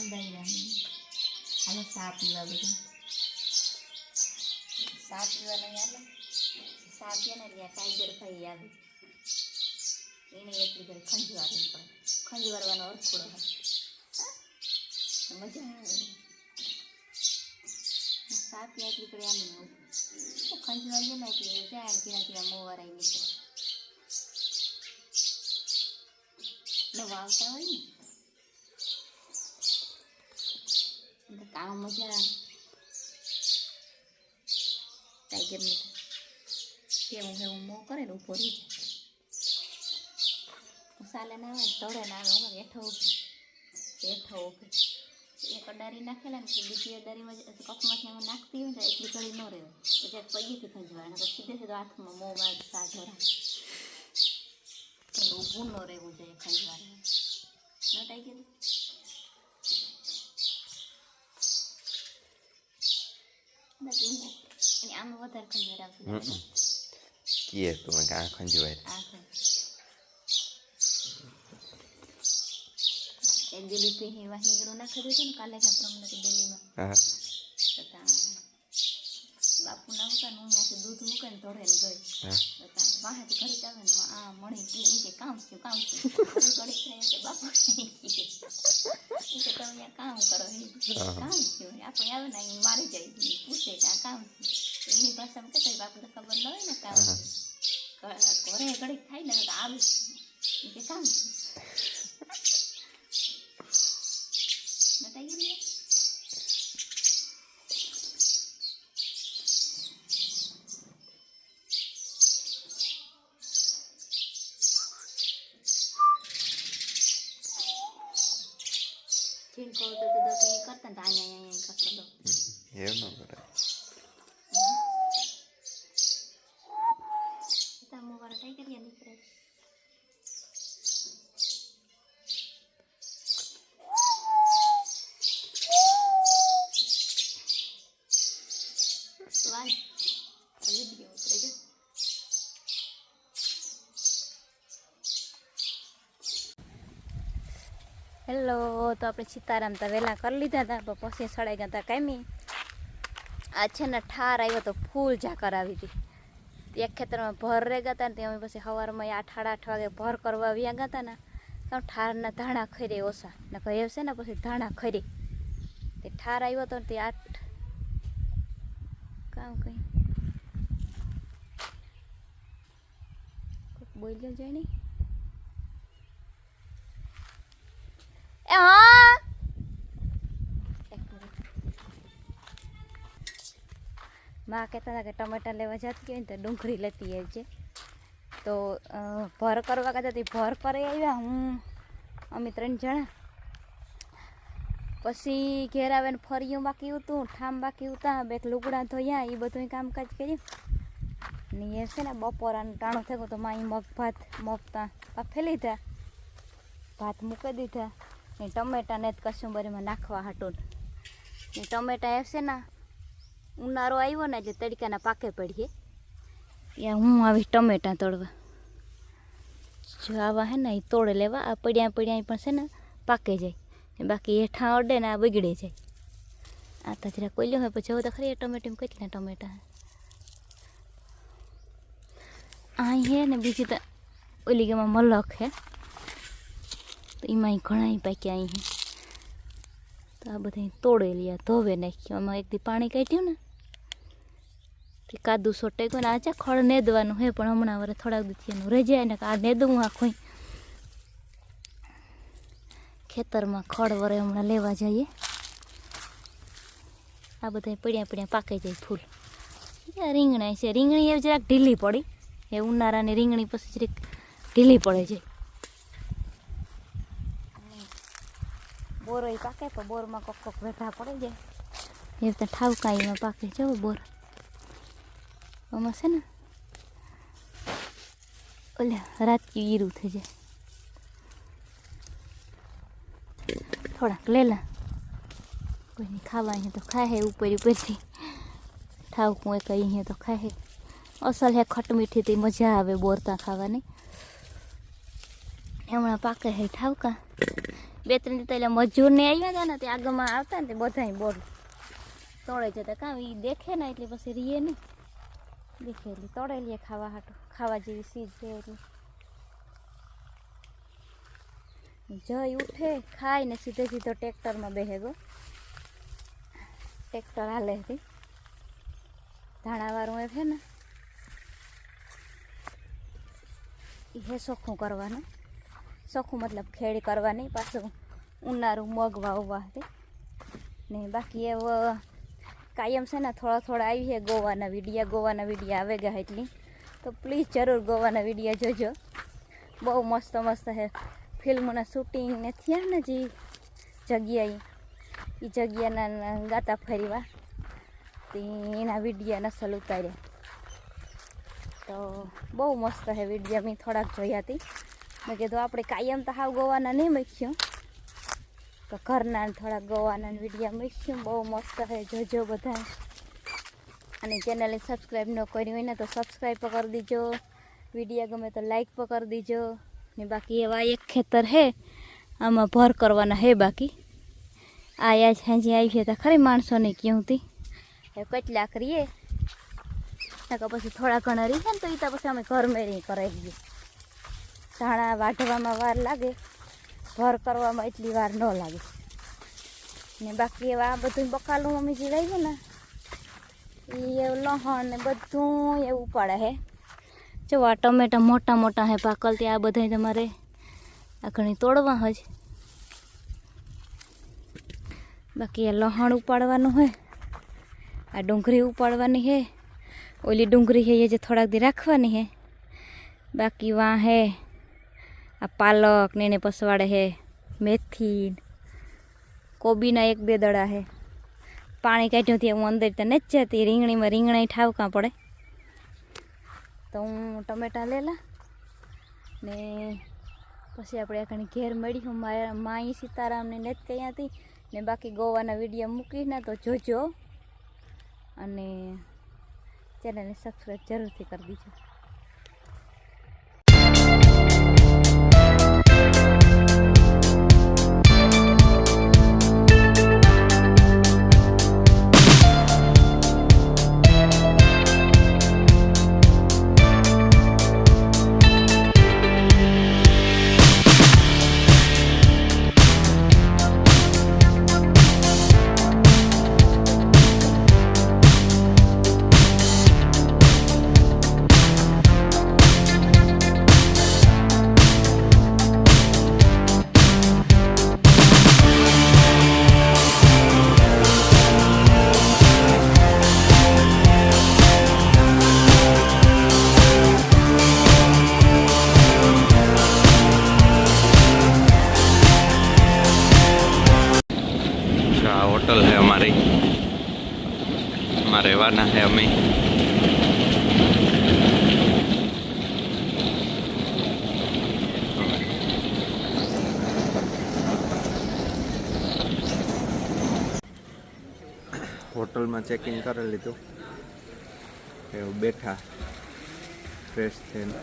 વાંધા હાલો સા પીવા બધું સા પીવા નહીં આવે સા પીએ ને એટલે ટાઈગર ભાઈ આવે એને એટલી બધી ખંજવારવી પડે ખંજવારવાનો અર્થોડો હોય મજા આવે સા પીએ એટલી કરી આમ ખંજવા ગયો ને એટલે જાય ધીરા ધીરા મોવારાઈ નીકળે નવા આવતા હોય ને કામ મજા આવે ટાઈગરને કેવું કેવું મો કરે ને ઊભો રહી જાય સાલે ના આવે તળે ના આવે હું હેઠો ઊભી હેઠો ઊભી એક અડારી નાખેલા ને બીજી અડારીમાં કપમાંથી આમાં નાખતી હોય ને એટલી ઘડી ન રહે પછી પૈયેથી ખંજવાય પછી સીધે સીધો હાથમાં મોં માં સા રાખે ઊભું ન રહેવું જોઈએ ખંજવારે ન થાય બાકી હું અને આમાં વધારે ખંજવાર આવશે કીએ તો મને આ છે એક દિલ્હી પે હેવા હિંગડું નાખી દીધું ને કાલે કે આપણે હમણાં દિલ્હીમાં હા બાપુ ના હતા ને અહીંયાથી દૂધ મૂકે ને ધોળે ને ગઈ વાહેથી ઘડીક આવે ને આ મણી કે કે કામ થયું કામ થયું. ઘડી થાય એટલે બાપુ કે તમે કામ કરો. કામ થયું આપણે આવે ને અહીં મારી જાય પૂછે કે આ કામ થયું. એની ભાષામાં કહેતા બાપુ તો ખબર ન હોય ને કામ. ઘરે ઘડીક થાય ને તો આવી. કે કામ થયું બતાવીએ ને છીણકો તો તો દસ મિનિટ કરતા ને તો અહીંયા અહીંયા કરતો દો એવું ન કરાય તા મોવાળા કઈ કરીએ નીકળે વીડિયો ઉતરે જો હેલો તો આપણે સીતારામ તો વહેલા કરી લીધા હતા, પણ પછી સડાઈ ગયા હતા કાયમી. આ છે ને ઠાર આવ્યો તો ફૂલ ઝાકર આવી હતી. એક ખેતરમાં ભર રહી ગયા હતા ને ત્યાં પછી સવારમાં આઠ સાડા આઠ વાગે ભર કરવા આવ્યા ગયા હતા ને, તો ઠારના ધાણા ખરી ઓછા. ને ભાઈ છે ને પછી ધાણા ખરી. તે ઠાર આવ્યો હતો ને તે આઠ કામ કઈ. કોઈક બોલ્યો નહીં. એ માં કહેતા હતા કે ટમેટા લેવા જતી હોય ને તો ડુંગળી લેતી આવજે તો ભર કરવા કહેતા હતી ભર કરી આવ્યા હું, અમે ત્રણ જણા પછી ઘેર આવે ને ફર્યું બાકી હતું, ઠામ બાકી હતા, બે લુગડા ધોયા એ બધું કામકાજ કર્યું. ને એ છે ને બપોરાનું ટાણું થયું, તો માં મગ ભાત મગતા બાફે લીધા, ભાત મૂકી દીધા, ને ટમેટાને જ કસુંબરીમાં નાખવા હાટું. ને ટમેટા એ છે ને ઉનાળો આવ્યો ને જે તડકાના પાકે પડીએ. એ હું આવી ટમેટા તોડવા જો આવા હે ને એ તોડે લેવા, આ પડ્યા પડ્યા પણ છે ને પાકે જાય. બાકી હેઠા અડે ને આ બગડે જાય. આ તો જરા કોઈ હોય, પછી તો ખરી ટમેટીમાં કેટલા ટમેટા. અહીં હે ને બીજી તો ઓલી ગામમાં મલક હે. તો એમાં ઘણા પાક્યા અહીં. તો આ બધા તોડે લ્યા ધોવે નાખ્યું. આમાં એક દી પાણી કાઢ્યું ને. કાદુ સોટે ને આ ચા ખડ નેદવાનું હે, પણ હમણાં વરે થોડાક દીથી એનું રજાય જાય ને આ નેદવું આખું ખેતરમાં ખડ વરે હમણાં લેવા જઈએ. આ બધા પડ્યા પીડ્યા પાકી જાય ફૂલ. રીંગણા છે. રીંગણી એ જરાક ઢીલી પડી. એ ઉનાળાની રીંગણી પછી જરીક ઢીલી પડે છે. બોરો પાકે પણ બોરમાં કોક કોક વેઠા પડે જાય. એ રીતે ઠાવકાઈમાં પાકે છે બોર. આમાં છે ને ઓલ્યા રાત ઈરું થઈ જાય. થોડાક લેલા કોઈને ખાવા અહીંયા તો ખાય ઉપર ઉપરથી ઠાવ કોઈ કંઈ અહીંયા તો ખાય અસલ હે ખટ મીઠી મજા આવે બોરતા ખાવાની હમણાં પાકે હે ઠાવકા બે ત્રણ દી એટલે મજૂરને આવ્યા હતા ને તે આગમાં આવતા ને તે બધાય બોર તોડે જતા કામ એ દેખે ને એટલે પછી રીએ નહીં દેખે એટલે તોડે લઈએ ખાવા હાટું ખાવા જેવી સીજ છે એટલે જય ઉઠે, ખાય ને સીધે સીધો ટ્રેક્ટરમાં બેહે ગો. ટ્રેક્ટર હાલે હતી ધાણાવાળું એ છે ને. એ ચોખ્ખું કરવાનું. ચોખ્ખું મતલબ ખેડી કરવાની પાછું ઉનાળું મગ વાવવા હતી ને બાકી એ કાયમ છે ને થોડા થોડા આવી છે ગોવાના વિડીયા ગોવાના વિડીયા આવે ગયા એટલી. તો પ્લીઝ જરૂર ગોવાના વિડીયા જોજો. બહુ મસ્ત મસ્ત છે ફિલ્મોના શૂટિંગ ને થયા ને જે જગ્યાએ. એ જગ્યાના ગાતા ફરીવા તે એના વિડીયા નસલ ઉતાર્યા. તો બહુ મસ્ત હે વિડીયા, મેં થોડાક જોયા હતી મેં કીધું આપણે કાયમ તો હાવ ગોવાના નહીં મૂક્યું તો ઘરના થોડાક ગોવાના વિડીયા મૂક્યું બહુ મસ્ત હે, જોજો બધા અને ચેનલને સબસ્ક્રાઈબ ન કરી હોય ને તો સબસ્ક્રાઈબ કરી દીજો. વિડીયા ગમે તો લાઈક પણ કરી દીજો. ને બાકી એવા એક ખેતર હે. આમાં ભર કરવાના હે બાકી. આયા સાંજે આવી છે તો ખરી માણસોને ક્યું હતી એ કેટલા કરીએ પછી થોડા ઘણા રહી છે ને તો એ તો પછી અમે ઘર મેરી કરાવી દઈએ ધાણા વાઢવામાં વાર લાગે. ભર કરવામાં એટલી વાર ન લાગે. ને બાકી એવા બધું બકાલું અમે જીવાય છે ને એ લહણ ને બધું એવું પડે હે. જો આ ટમેટા મોટા મોટા હે પાકલ તે આ બધા તમારે આ ઘણી તોડવા જ બાકી આ લહણ ઉપાડવાનું હોય આ ડુંગળી ઉપાડવાની હે, ઓલી ડુંગળી હે એ જે થોડાક દી રાખવાની હે. બાકી વાં હે, આ પાલક ને એને પસવાડે હે મેથી કોબીના એક બે દડા હે. પાણી કાઢ્યું થી હું અંદર તો નથી જતી રીંગણીમાં રીંગણા ઠાવકા પડે. તો હું ટમેટા લેલા ને પછી આપણે આખણી ઘેર મળી. હું મારા માઈ સીતારામને નેત કહ્યા હતી. ને બાકી ગોવાના વીડિયો મૂકીને તો જોજો. અને ચેનલને સબસ્ક્રાઈબ જરૂરથી કરી દીજો. છે અમે હોટલમાં ચેકિંગ કરી લીધું. એવું બેઠા. ફ્રેશ થઈને.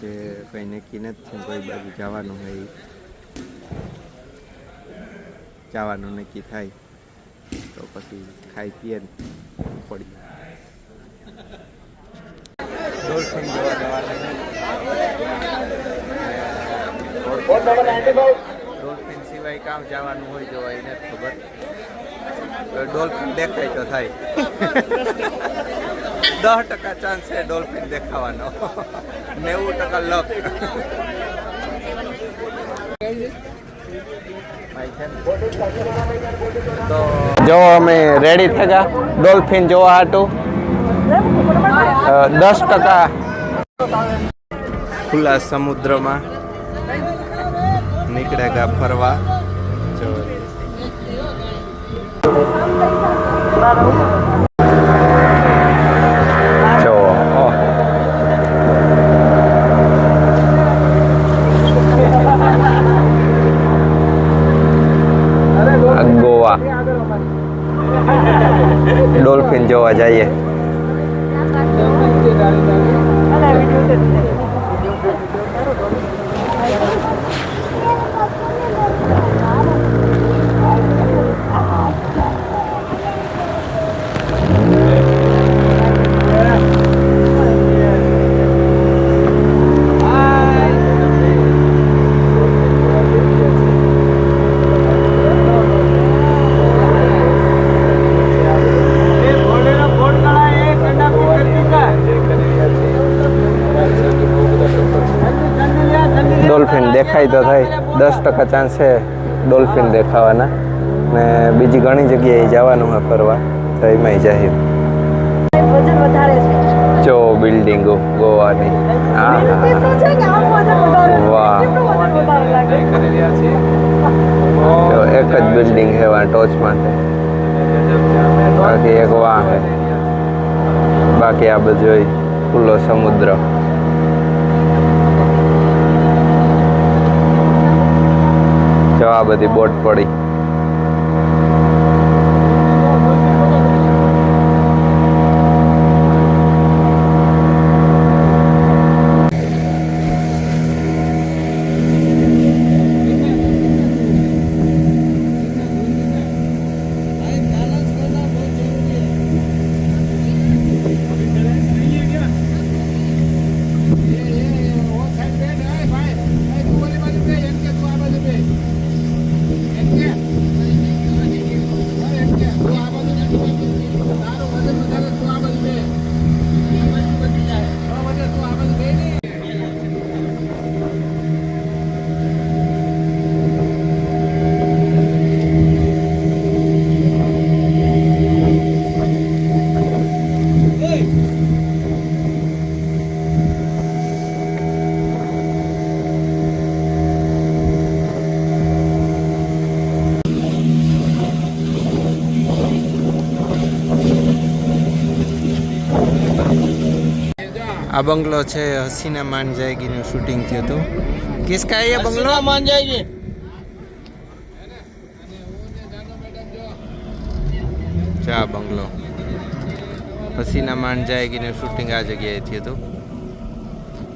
જે કંઈ નક્કી નથી કોઈ બાજુ જવાનું હોય. જવાનું નક્કી થાય. તો પછી ખાઈ પીએ પડી. ડોલ્ફિન જોવા જવાના ડોલ્ફિન સિવાય કામ જવાનું હોય જોવા એને ખબર. ડોલ્ફિન દેખાય તો થાય. દસ ટકા ચાન્સ છે ડોલ્ફિન દેખાવાનો. નેવું ટકા લક જો અમે રેડી થયા ડોલ્ફિન જોવા હાટું. દસ ટકા ખુલ્લા સમુદ્રમાં નીકળ્યા ગયા ફરવા. જો. ડોલ્ફિન જઈએ. દેખાય તો થાય. દસ ટકા ચાન્સ છે ડોલ્ફિન દેખાવાના. ને બીજી ઘણી જગ્યાએ જવાનું હોય ફરવા, તો એમાંય જાહેર જો બિલ્ડિંગો ગોવાની. હા વાહ. એક જ બિલ્ડિંગ છે વાં ટોચ માટે. બાકી એક વાહ છે. બાકી આ બધું ખુલ્લો સમુદ્ર જો આ બધી બોટ પડી. આ બંગલો છે હસીના માન જાયગીનું શૂટિંગ થયું હતું. કિસકા એ બંગલો? માન જાયગી ચા બંગલો. હસીના માન જાયગીનું શૂટિંગ આ જગ્યાએ થયું હતું.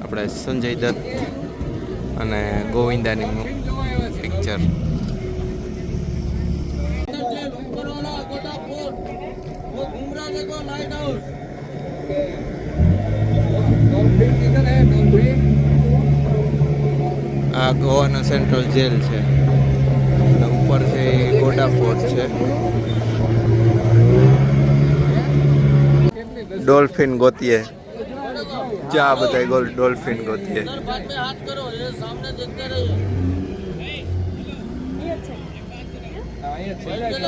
આપણે સંજય દત્ત અને ગોવિંદાની પિક્ચર લાઇટ આ ગોવાના સેન્ટ્રલ જેલ છે. ઉપર છે એ ગોડા ફોર્ટ છે. ડોલ્ફિન ગોતીએ. જા બધા ગોલ ડોલ્ફિન ગોતીએ.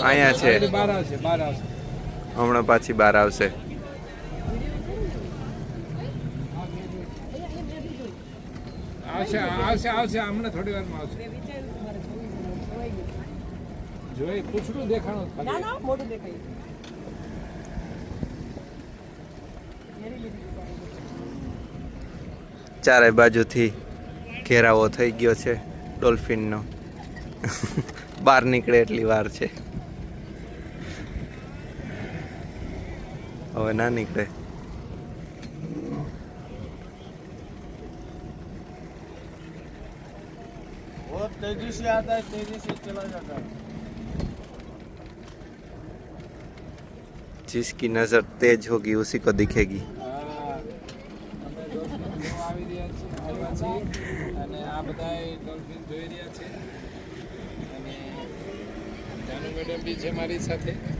અહીંયા છે. હમણાં પાછી બહાર આવશે. આવશે આવશે આવશે હમણાં થોડી વારમાં આવશે. જોઈ પૂછડું દેખાણું ના દેખાય. ચારે બાજુથી ઘેરાવો થઈ ગયો છે ડોલ્ફિનનો. બહાર નીકળે એટલી વાર છે. હવે ના નીકળે. तेजी से आता है तेजी से चला जाता है जिसकी नजर तेज होगी उसी को दिखेगी હા. અમે ડોલ્ફિન જોવા આવી રહ્યા છીએ આવ્યા છીએ અને આ બધા ડોલ્ફિન જોઈ રહ્યા છે અને જાનુ મેડમ બી છે મારી સાથે હું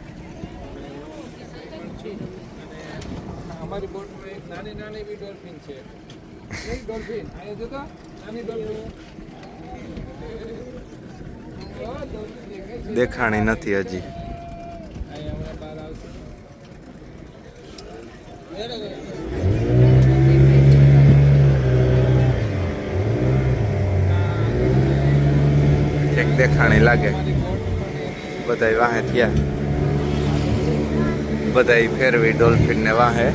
પણ છું અને અમારી બોટમાં એક નાની નાની બી ડોલ્ફિન છે એક ડોલ્ફિન અહીંયા જોતો નાની ડોલ્ફિન દેખાણી નથી હજી. એક દેખાણી લાગે. બધા વાહે થયા. બધા ફેરવી ડોલ્ફિન ને વાહે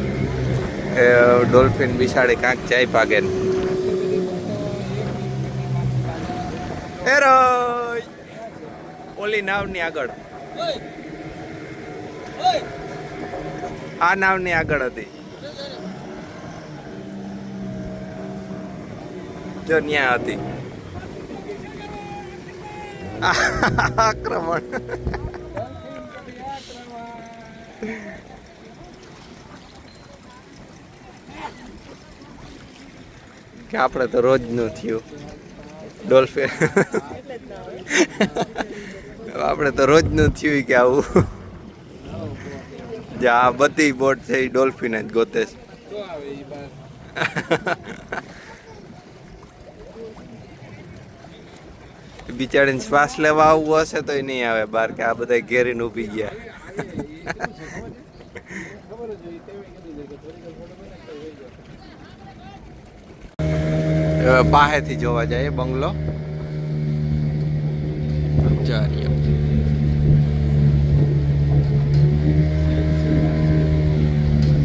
ડોલ્ફિન બિસાડી કાંક જાય પાગે ને. એ નાવ ઓલી નાવની આગળ. આ નાવની આગળ હતી. જો ન્યા હતી. આક્રમણ. કે આપણે તો રોજનું થયું. ડોલ્ફિન આપણે તો રોજનું થયું કે આવું. જે આ બધી બોટ છે એ ડોલ્ફિન જ ગોતે છે. બાર બિચારીને શ્વાસ લેવા આવવું હશે તો નહીં આવે બહાર, કે આ બધા ઘેરીને ઊભી ગયા. પાસેથી જોવા જાય બંગલો. ચારીએ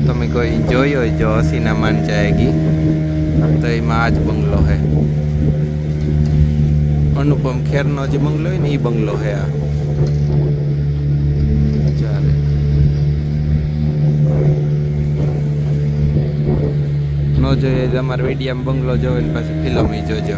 તમે કોઈ જોઈ હોય જો હસીના માન જાયગી તો એમાં આ જ બંગલો હે. અનુપમ ખેરનો જે બંગલો હોય ને એ બંગલો હે આ. ન જોઈએ તો અમારા વિડીયામાં બંગલો જોવે ને પાછી ફિલ્મ જોજો.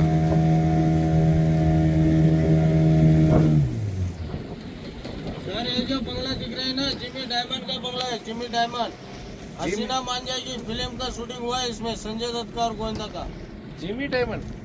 हसीना मान जाएगी फिल्म का शूटिंग हुआ है इसमें संजय दत्त का और गोविंदा का जिमी डायमंड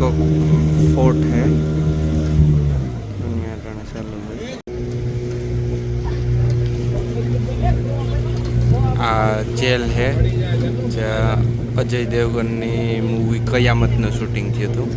આ फोर्ट है। આ જેલ છે જ્યાં અજય દેવગનની મૂવી કયામતનું શૂટિંગ થયું હતું